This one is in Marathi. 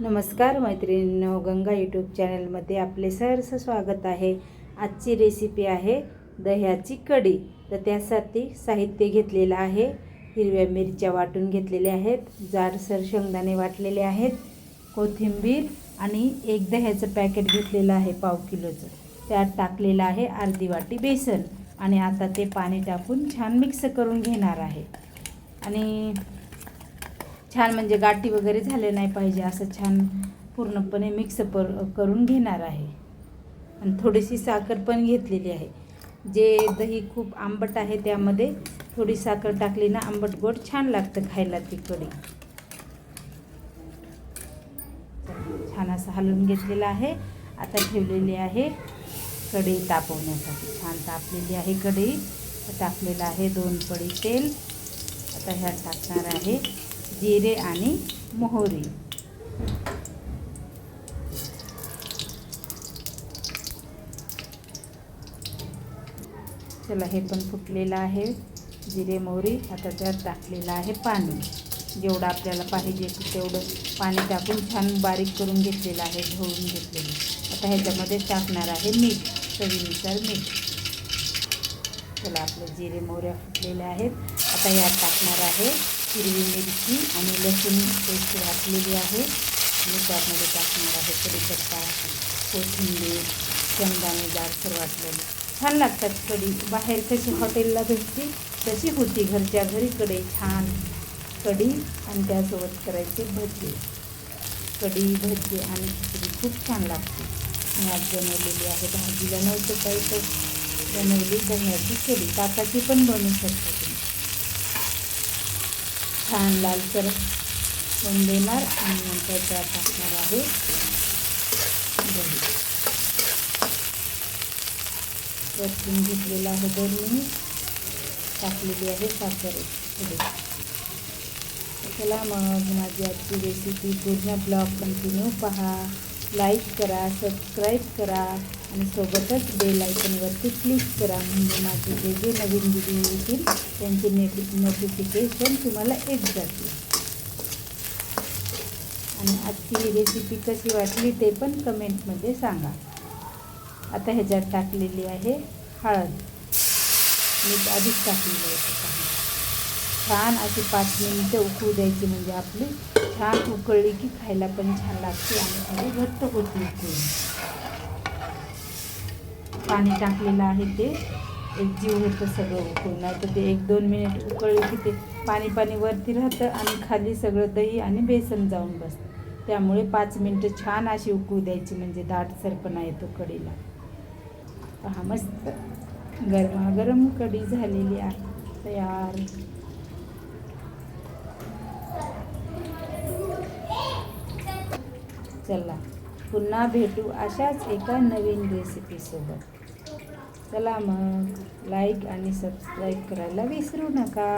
नमस्कार मैत्रिणींनो गंगा यूट्यूब चॅनलमध्ये आपले सहर्ष स्वागत आहे. आजची रेसिपी आहे दह्याची कढी. तर त्यासाठी साहित्य घेतलेलं आहे. हिरव्या मिरच्या वाटून घेतलेल्या आहेत. जाडसर शेंगदाणे वाटलेले आहेत. कोथिंबीर आणि एक दह्याचं पॅकेट घेतलेलं आहे पाव किलोचं. त्यात टाकलेलं आहे अर्धी वाटी बेसन. आणि आता ते पाणी टाकून छान मिक्स करून घेणार आहे. आणि छान म्हणजे गाठी वगैरे झाले नाही पाहिजे असं छान पूर्णपणे मिक्स पर करून घेणार आहे. आणि थोडीशी साखर पण घेतलेली आहे. जे दही खूप आंबट आहे त्यामध्ये थोडी साखर टाकली ना आंबट गोड छान लागतं खायला ती कढी छान असं हलवून घेतलेलं आहे. आता ठेवलेली आहे कढई तापवण्यासाठी. छान तापलेली आहे कढई. टाकलेलं आहे दोन पडी तेल. आता ह्यात टाकणार आहे जिरे आणि मोहरी. चला हे पण फुटलेलं आहे. जिरे मोहरी आता त्यात टाकलेलं आहे पाणी. जेवढं आपल्याला पाहिजे तेवढं पाणी टाकून छान बारीक करून घेतलेलं आहे ढवळून घेतलेलं. आता ह्याच्यामध्ये टाकणार आहे मीठ चवीनुसार मीठ. चला आपले जिरे मोहऱ्या फुटलेल्या आहेत. आता यात टाकणार आहे हिरवी मिरची आणि लसूण पेस्ट घातलेली आहे. आणि त्यामध्ये टाकणार आहे कढीपत्ता कोथिंबीर शेंगदाणे जाडसर वाटलेले छान लागतात कढी. बाहेर कशी हॉटेलला भेटते तशी होती. घरच्या घरी कढई छान कढी आणि त्यासोबत करायचे भजी. कढी भजी आणि खिचडी खूप छान लागते. मी आज बनवलेली आहे भाजीला नव्हतं काही तर बनवली दह्याची कढी ताकाची पण बनवू शकता तुम्ही. छान लालसर होऊन देणार आणि नंतर त्यात टाकणार आहे दही. रचून घेतलेलं आहे दोन मिनिट. टाकलेली आहे साखर थोडी चला मग माझी आजची रेसिपी पूर्ण ब्लॉग कंटिन्यू पहा. लाईक करा सबस्क्राईब करा आणि सोबतच बेल आयकनवरती क्लिक करा. म्हणजे माझे जे जे नवीन व्हिडिओ येतील त्यांचे नेट नोटिफिकेशन तुम्हाला येत जातील. आणि आजची ही रेसिपी कशी वाटली ते पण कमेंटमध्ये सांगा. आता ह्याच्यात टाकलेली आहे हळद. मीठ आधीच टाकलेलं आहे छान अशी पाच मिनिटं उकळू द्यायची म्हणजे आपली छान उकळली की खायला पण छान लागते आणि थोडी घट्ट होती. उकळून पाणी टाकलेलं आहे ते. एक जीव होतं सगळं उकळून. नाही तर ते एक दोन मिनिट उकळलं की ते पाणी पाणी वरती राहतं आणि खाली सगळं दही आणि बेसन जाऊन बसतं. त्यामुळे पाच मिनटं छान अशी उकळू द्यायची म्हणजे दाटसरपणा येतो कढीला पहा मस्त. गरमागरम कढी झालेली आहे. तयार. चला पुन्हा भेटू अशाच एका नवीन रेसिपीसोबत. चला मग लाईक आणि सबस्क्राईब करायला विसरू नका.